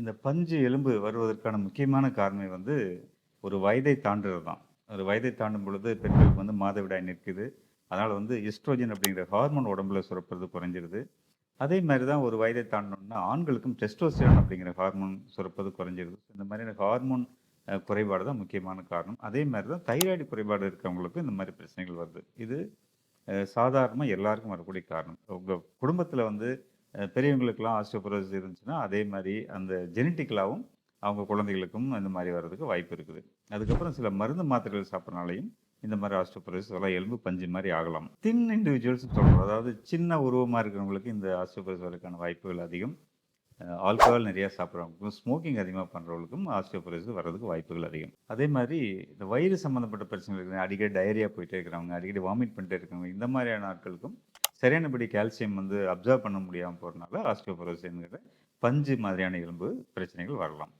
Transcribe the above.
இந்த பஞ்சு எலும்பு வருவதற்கான முக்கியமான காரணம் வந்து ஒரு வயதை தாண்டுறது தான் ஒரு வயதை தாண்டும் பொழுது பெண்களுக்கு வந்து மாதவிடாய் நிற்குது. அதனால் வந்து எஸ்ட்ரோஜன் அப்படிங்கிற ஹார்மோன் உடம்புல சுரப்புறது குறைஞ்சிருது. அதே மாதிரி தான் ஒரு வயதை தாண்டணும்னா ஆண்களுக்கும் டெஸ்டோஸ்டிரான் அப்படிங்கிற ஹார்மோன் சுரப்பது குறைஞ்சிருது. இந்த மாதிரியான ஹார்மோன் குறைபாடு தான் முக்கியமான காரணம். அதே மாதிரி தான் தைராய்டு குறைபாடு இருக்கவங்களுக்கும் இந்த மாதிரி பிரச்சனைகள் வருது. இது சாதாரணமாக எல்லாருக்கும் வரக்கூடிய காரணம். உங்கள் குடும்பத்தில் வந்து பெரியவங்களுக்கெல்லாம் ஆஸ்டியோபரோசிஸ் இருந்துச்சுன்னா அதே மாதிரி அந்த ஜெனட்டிக்கலாகவும் அவங்க குழந்தைகளுக்கும் இந்த மாதிரி வர்றதுக்கு வாய்ப்பு இருக்குது. அதுக்கப்புறம் சில மருந்து மாத்திரைகள் சாப்பிட்றனாலையும் இந்த மாதிரி ஆஸ்டியோபரோசிஸ் எல்லாம் எலும்பு பஞ்சு மாதிரி ஆகலாம். தின் இண்டிவிஜுவல்ஸ் சொல்கிறோம் அதாவது சின்ன உருவமாக இருக்கிறவங்களுக்கு இந்த ஆஸ்டியோபரோசிஸ் வரதுக்கான வாய்ப்புகள் அதிகம். ஆல்கஹால் நிறையா சாப்பிட்றவங்களுக்கும் ஸ்மோக்கிங் அதிகமாக பண்ணுறவங்களுக்கும் ஆஸ்டியோபரோசிஸ் வர்றதுக்கு வாய்ப்புகள் அதிகம். அதே மாதிரி இந்த வயிறு சம்மந்தப்பட்ட பிரச்சனைகள் அடிக்கடி டயரியா போயிட்டே இருக்கிறவங்க அடிக்கடி வாமிட் பண்ணிட்டே இருக்கிறவங்க இந்த மாதிரியான ஆட்களுக்கும் சரியானபடி கால்சியம் வந்து அப்சர்வ் பண்ண முடியாமல் போகிறதுனால ஆஸ்டியோபரோசிஸ்ங்கிற பஞ்சு மாதிரியான எலும்பு பிரச்சனைகள் வரலாம்.